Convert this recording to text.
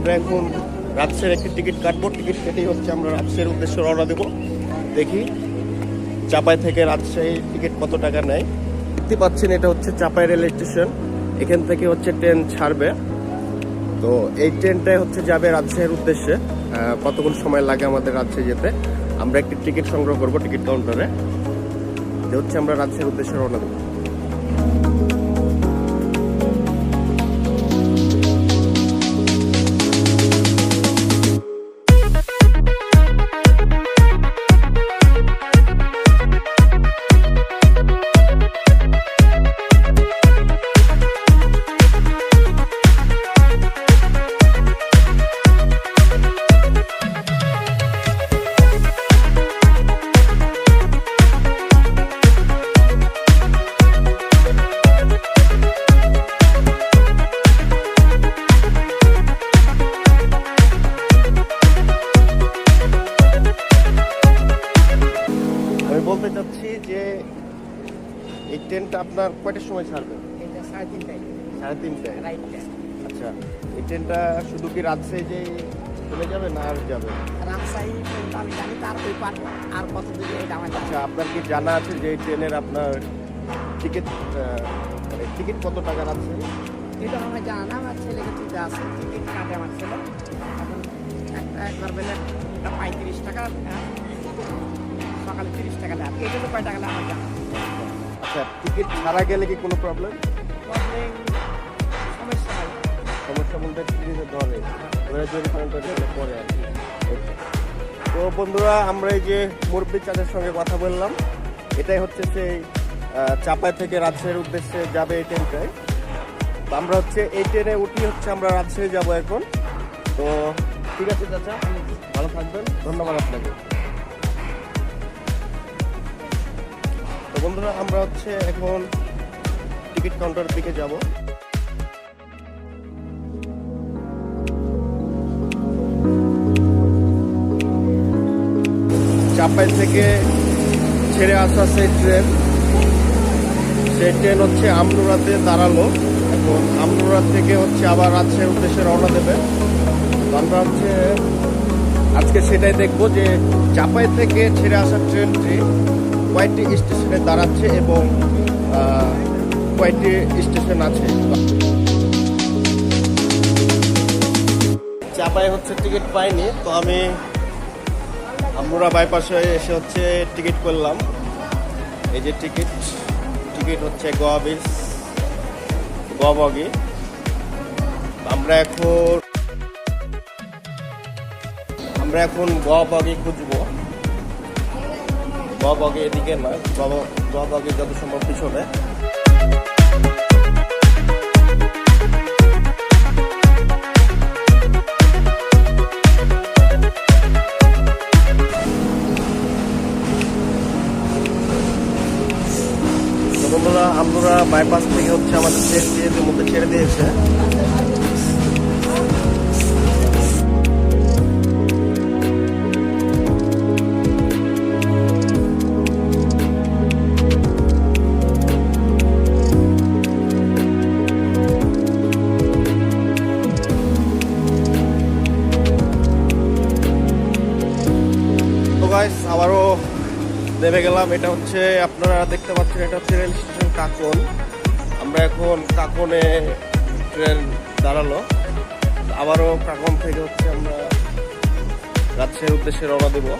আমরা এখন রাজশাহীর একটি টিকিট কাটবো। টিকিট কেটেই হচ্ছে আমরা রাজশাহীর উদ্দেশ্যে রওনা দেবো। দেখি চাপাই থেকে রাজশাহী টিকিট কত টাকা নেয়। দেখতে পাচ্ছেন এটা হচ্ছে চাপাই রেল স্টেশন। এখান থেকে হচ্ছে ট্রেন ছাড়বে। তো এই ট্রেনটাই হচ্ছে যাবে রাজশাহীর উদ্দেশ্যে। কতক্ষণ সময় লাগে আমাদের রাজশাহী যেতে? আমরা একটি টিকিট সংগ্রহ করব টিকিট কাউন্টারে। যে হচ্ছে আমরা রাজশাহীর উদ্দেশ্যে রওনা দেবো। বলতে চাচ্ছি যে এই ট্রেনটা আপনার কয়টার সময় ছাড়বে? এটা সাড়ে তিনটায়। সাড়ে তিনটায়? রাইটটা আচ্ছা এই ট্রেনটা শুধু কি রাজশাহী যে চলে যাবে না আর যাবে? রাজশাহী আমি জানি তার ওই পার আর কত দূরে এটা আমার আচ্ছা আপনার কি জানা আছে যে এই ট্রেনের আপনার টিকিট মানে টিকিট কত টাকা রাজশাহী এটা আমার জানা না আমার ছেলেকে তুলতে আছে টিকিট কাটে আমার ছেলে। এখন একটা একবার বেলে পঁয়ত্রিশ টাকা আহ, সকালে তিরিশ টাকা দেয় এটা তো কয় টাকা দেয় আমার আচ্ছা টিকিট ছাড়া গেলে কি কোনো প্রবলেম প্রবলেম সমস্যা হয় সমস্যা বলতে টিকিটে ধরে ওরা জরিমানাটা পরে আর কি. তো বন্ধুরা আমরা এই যে মুরব্বী চাঁদের সঙ্গে কথা বললাম এটাই হচ্ছে সেই চাপাই থেকে রাজশাহীর উদ্দেশ্যে যাবে এই ট্রেনটায় তো আমরা হচ্ছে এই ট্রেনে উঠি হচ্ছে আমরা রাজশাহী যাব এখন। তো ঠিক আছে চাচা ভালো থাকবেন। ধন্যবাদ আপনাকে। বন্ধুরা, আমরা হচ্ছে এখন টিকিট কাউন্টারের দিকে যাব। চাপাই থেকে ছেড়ে আসা সেই ট্রেন। সেই ট্রেন হচ্ছে আমনুরাতে দাঁড়াল। এখন আমনুরা থেকে হচ্ছে আবার রাজশাহীর উদ্দেশ্যে রওনা দেবে। আমরা হচ্ছে আজকে সেটাই দেখব যে চাপাই থেকে ছেড়ে আসা ট্রেনটি কয়টি স্টেশনে দাঁড়াচ্ছে এবং কয়েকটি স্টেশন আছে। চাপাই হচ্ছে টিকিট পাইনি, তো আমি আমরা বাইপাসে এসে হচ্ছে টিকিট করলাম। এই যে টিকিট টিকিট হচ্ছে গোয়া বিচ গোয়া বগি আমরা এখন আমরা এখন গোয়া বগি খুঁজবো। বগি এদিকে না গোয়া বগি যত সম্ভব পিছনে। বন্ধুরা, আমরা বাইপাস থেকে হচ্ছে আমাদের ট্রেন দিয়ে মধ্যে ছেড়ে দিয়েছে গাইস আবারও নেমে গেলাম। এটা হচ্ছে, আপনারা দেখতে পাচ্ছেন, এটা হচ্ছে রেল স্টেশন কাকন। আমরা এখন কাকনে ট্রেন দাঁড়াল। আবারও কাকন থেকে হচ্ছে আমরা রাজশাহীর উদ্দেশ্যে রওনা দেবো।